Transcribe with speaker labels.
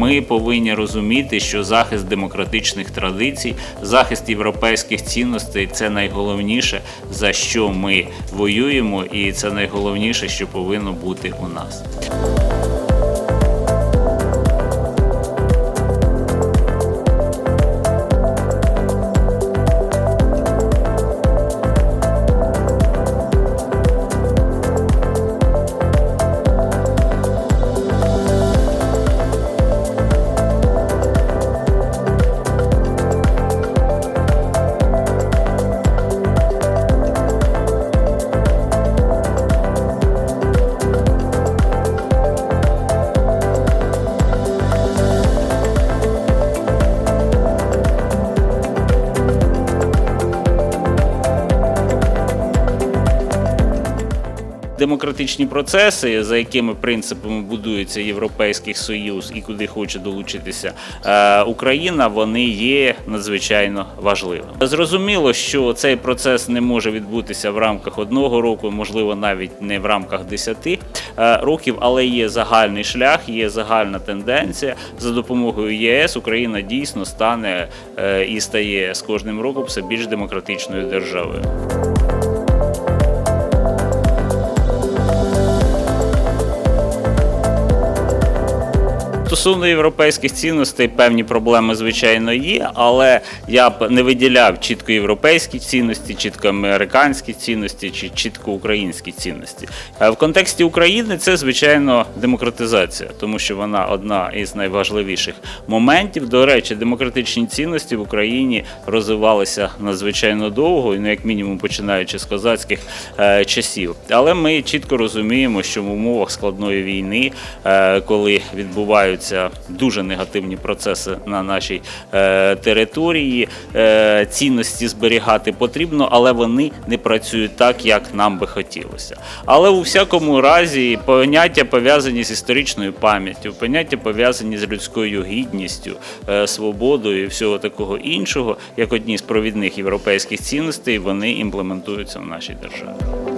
Speaker 1: Ми повинні розуміти, що захист демократичних традицій, захист європейських цінностей це найголовніше, за що ми воюємо, і це найголовніше, що повинно бути у нас. Демократичні процеси, за якими принципами будується Європейський Союз і куди хоче долучитися е, Україна, вони є надзвичайно важливими. Зрозуміло, що цей процес не може відбутися в рамках одного року, можливо, навіть не в рамках десяти е, років, але є загальний шлях, є загальна тенденція. За допомогою ЄС Україна дійсно стане е, і стає з кожним роком все більш демократичною державою. Стосовно європейських цінностей, певні проблеми, звичайно, є, але я б не виділяв чітко європейські цінності, чітко американські цінності чи чітко українські цінності. Е, В контексті України це, звичайно, демократизація, тому що вона одна із найважливіших моментів. До речі, демократичні цінності в Україні розвивалися надзвичайно довго, ну як мінімум починаючи з козацьких е, часів. Але ми чітко розуміємо, що в умовах складної війни, е, коли відбуваються дуже негативні процеси на нашій е, території, е, цінності зберігати потрібно, але вони не працюють так, як нам би хотілося. Але у всякому разі поняття пов'язані з історичною пам'яттю, поняття пов'язані з людською гідністю, е, свободою і всього такого іншого, як одні з провідних європейських цінностей, вони імплементуються в нашій державі.